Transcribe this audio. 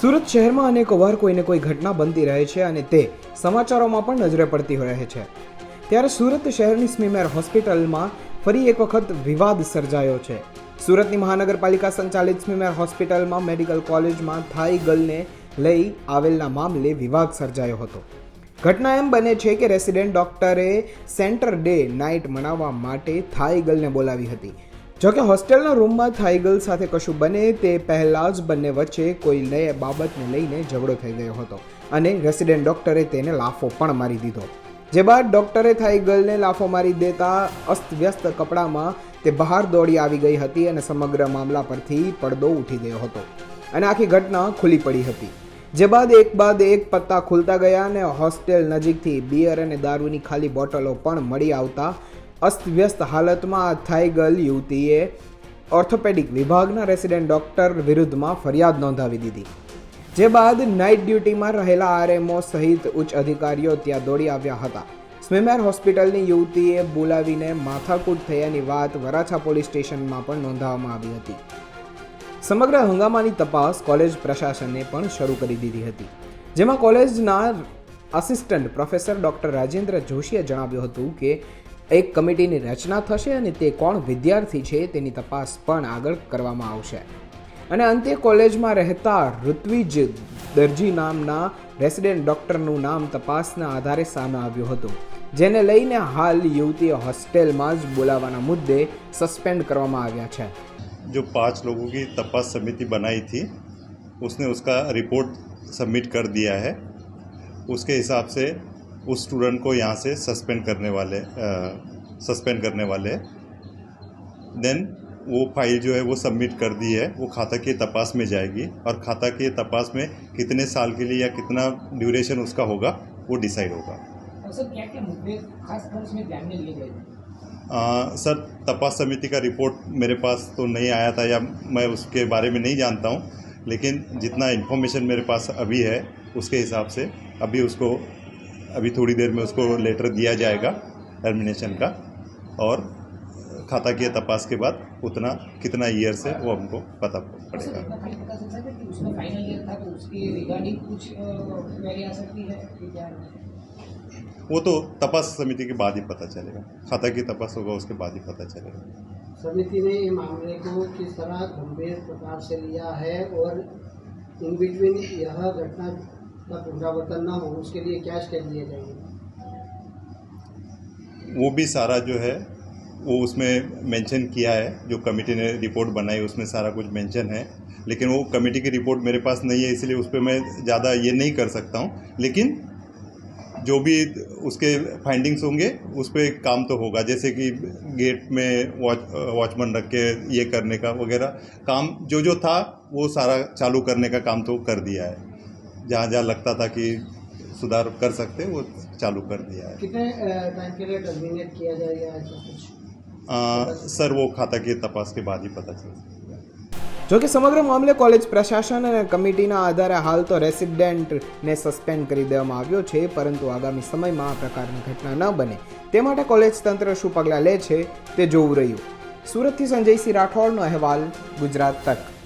સુરત શહેરમાં અનેક વાર કોઈને કોઈ ઘટના બનતી રહે છે અને તે સમાચારોમાં પણ નજરે પડતી રહે છે. ત્યારે સુરત શહેરની સ્મીમેર હોસ્પિટલમાં ફરી એક વખત વિવાદ સર્જાયો છે. સુરતની મહાનગરપાલિકા સંચાલિત સ્મીમેર હોસ્પિટલમાં મેડિકલ કોલેજમાં થાઈ ગર્લને લઈ આવેલના મામલે વિવાદ સર્જાયો હતો. ઘટના એમ બને છે કે રેસિડેન્ટ ડોક્ટરે સેન્ટર ડે નાઇટ મનાવવા માટે થાઈ ગર્લને બોલાવી હતી. જોકે હોસ્ટેલના રૂમમાં થાઈ ગર્લ સાથે કશું બને તે પહેલાં જ બંને વચ્ચે કોઈ નય બાબતને લઈને ઝઘડો થઈ ગયો હતો અને રેસિડેન્ટ ડૉક્ટરે તેને લાફો પણ મારી દીધો. જે બાદ ડૉક્ટરે થાઈ ગર્લને લાફો મારી દેતા અસ્તવ્યસ્ત કપડામાં તે બહાર દોડી આવી ગઈ હતી અને સમગ્ર મામલા પરથી પડદો ઉઠી ગયો હતો અને આખી ઘટના ખુલ્લી પડી હતી. જે બાદ એક બાદ એક પત્તા ખુલતા ગયા અને હોસ્ટેલ નજીકથી બિયર અને દારૂની ખાલી બોટલો પણ મળી આવતા અસ્તવ્યસ્ત હાલતમાં આ ગયેલ યુવતીએ ઓર્થોપેડિક વિભાગના રેસિડેન્ટ ડૉક્ટર વિરુદ્ધમાં ફરિયાદ નોંધાવી દીધી. જે બાદ નાઇટ ડ્યુટીમાં રહેલા આરએમઓ સહિત ઉચ્ચ અધિકારીઓ ત્યાં દોડી આવ્યા હતા. સ્વિમેર હોસ્પિટલની યુવતીએ બોલાવીને માથાકૂટ થયાની વાત વરાછા પોલીસ સ્ટેશનમાં પણ નોંધાવવામાં આવી હતી. સમગ્ર હંગામાની તપાસ કોલેજ પ્રશાસને પણ શરૂ કરી દીધી હતી. જેમાં કોલેજના આસિસ્ટન્ટ પ્રોફેસર ડૉક્ટર રાજેન્દ્ર જોશીએ જણાવ્યું હતું કે એક કમિટીની રચના થશે અને તે કોણ વિદ્યાર્થી છે તેની તપાસ પણ આગળ કરવામાં આવશે અને અંતે કોલેજમાં રહેતા ઋત્વિજ દરજી નામના રેસિડેન્ટ ડૉક્ટરનું નામ તપાસના આધારે સામે આવ્યું હતું જેને લઈને હાલ યુવતીએ હોસ્ટેલમાં જ બોલાવવાના મુદ્દે સસ્પેન્ડ કરવામાં આવ્યા છે जो पांच लोगों की तपास समिति बनाई थी उसने उसका रिपोर्ट सबमिट कर दिया है उसके हिसाब से उस स्टूडेंट को यहाँ से सस्पेंड करने वाले सस्पेंड करने वाले। देन वो फ़ाइल जो है वो सबमिट कर दी है। वो खाता की तपास में जाएगी और खाता की तपास में कितने साल के लिए या कितना ड्यूरेशन उसका होगा वो डिसाइड होगा। क्या क्या मुद्दे खास कर इसमें ध्यान में लिए गए? आ, सर तपास समिति का रिपोर्ट मेरे पास तो नहीं आया था या मैं उसके बारे में नहीं जानता हूँ लेकिन जितना इन्फॉर्मेशन मेरे पास अभी है उसके हिसाब से अभी उसको अभी थोड़ी देर में उसको लेटर दिया जाएगा टर्मिनेशन का और खाता की तपास के बाद उतना कितना ईयर से वो हमको पता पड़ेगा। इतना खाली पता चल सकता कि उसका फाइनल ईयर था तो उसके रिगार्डिंग कुछ क्वेरी आ सकती है कि क्या वो तो तपास समिति के बाद ही पता चलेगा। खाता की तपास होगा उसके बाद ही पता चलेगा। समिति ने ये मामले को किस तरह गंभीर प्रकार से लिया है और इन बिटवीन यह घटना का पुनरावर्तन न हो, उसके लिए क्या स्टेप लिए जाएँगे? वो भी सारा जो है, वो उसमें मेंशन किया है, जो कमेटी ने रिपोर्ट बनाई, उसमें सारा कुछ मेंशन है। लेकिन वो कमेटी की रिपोर्ट मेरे पास नहीं है, इसलिए उस पर मैं ज़्यादा ये नहीं कर सकता हूँ। लेकिन जो भी उसके फाइंडिंग्स होंगे, उस पर काम तो होगा। जैसे कि गेट में वॉच वॉचमैन रख के ये करने का वगैरह, काम जो जो था, वो सारा चालू करने का काम तो कर दिया है। जहाँ जहाँ लगता था कि सुधार कर सकते वो चालू कर दिया है कितने टाइम के लिए टर्मिनेट किया जाएगा ऐसा कुछ आ, सर वो खाता की तपास के बाद ही पता चल જો કે સમગ્ર મામલે કોલેજ પ્રશાસન અને કમિટીના આધારે હાલ તો રેસિડેન્ટને સસ્પેન્ડ કરી દેવામાં આવ્યો છે પરંતુ આગામી સમયમાં આ પ્રકારની ઘટના ન બને તે માટે કોલેજ તંત્ર શું પગલાં લે છે તે જોવું રહ્યું સુરતથી સંજયસિંહ રાઠોડનો અહેવાલ ગુજરાત તક